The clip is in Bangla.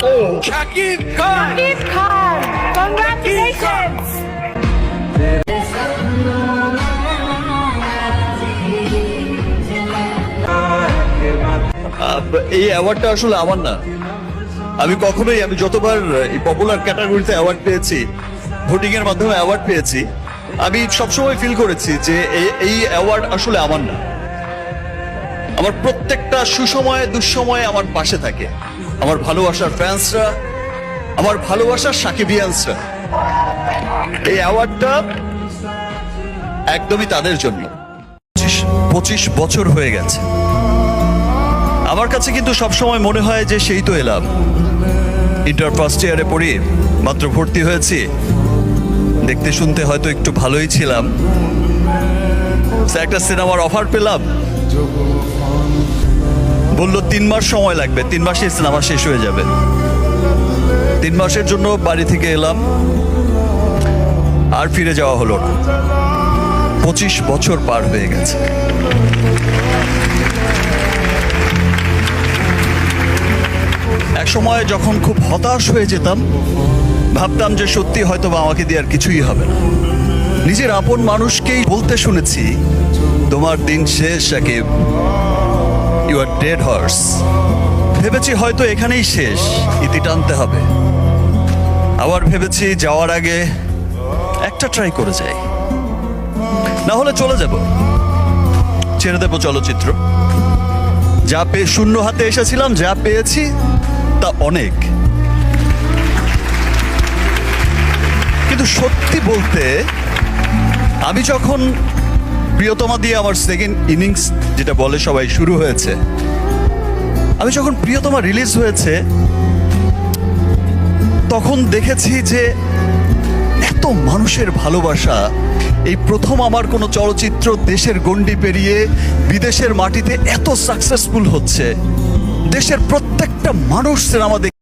Shakib Khan Steve Khan, congratulations! এই অ্যাওয়ার্ডটা আসলে আমার না। আমি কখনোই আমি যতবার এই পপুলার ক্যাটাগরিতে অ্যাওয়ার্ড পেয়েছি ভোটিং এর মাধ্যমে অ্যাওয়ার্ড পেয়েছি আমি সবসময় ফিল করেছি যে এই- এই অ্যাওয়ার্ড আসলে আমার না। আমার প্রত্যেকটা সুসময়ে, দুঃসময়ে আমার পাশে থাকে। আমার ভালোবাসার ফ্যান্সরা আমার ভালোবাসার সাকিবিয়ান্সরা। এই অ্যাওয়ার্ডটা একদমই তাদের জন্য। পঁচিশ- বছর হয়ে গেছে। আমার কাছে কিন্তু সবসময় মনে হয় যে সেই তো এলাম। ইন্টার ফার্স্ট ইয়ারে পড়ি, মাত্র ভর্তি হয়েছি। দেখতে শুনতে হয়তো একটু ভালোই ছিলাম। একটা সিনেমার অফার পেলাম। বলল, তিন মাস সময় লাগবে, তিন মাসে সিনেমা শেষ হয়ে যাবে। তিন মাসের জন্য বাড়ি থেকে এলাম, আর ফিরে যাওয়া হলো না। পঁচিশ বছর পার হয়ে গেছে। এক সময় যখন খুব হতাশ হয়ে যেতাম, ভাবতাম যে সত্যি হয়তো বা আমাকে দিয়ে আর কিছুই হবে না। নিজের আপন মানুষকেই বলতে শুনেছি তোমার দিন শেষ, Shakib. You are dead horse ভেবেছি হয়তো এখানেই শেষ, ইতি টানতে হবে। আবার ভেবেছি যাওয়ার আগে একটা ট্রাই করে যাই। না হলে চলে যাব। ছেড়ে দেবো চলচ্চিত্র। যা পেয়ে শূন্য হাতে এসেছিলাম, যা পেয়েছি, তা অনেক। কিন্তু সত্যি বলতে, আমি যখন প্রিয়তমা দিয়ে আমার সেকেন্ড ইনিংস যেটা বলে সবাই শুরু হয়েছে। আমি যখন প্রিয়তমা রিলিজ হয়েছে, তখন দেখেছি যে এত মানুষের ভালোবাসা, এই প্রথম আমার কোনো চলচ্চিত্র দেশের গণ্ডি পেরিয়ে বিদেশের মাটিতে এত সাকসেসফুল হচ্ছে। দেশের প্রত্যেকটা মানুষ সিনেমা দেখে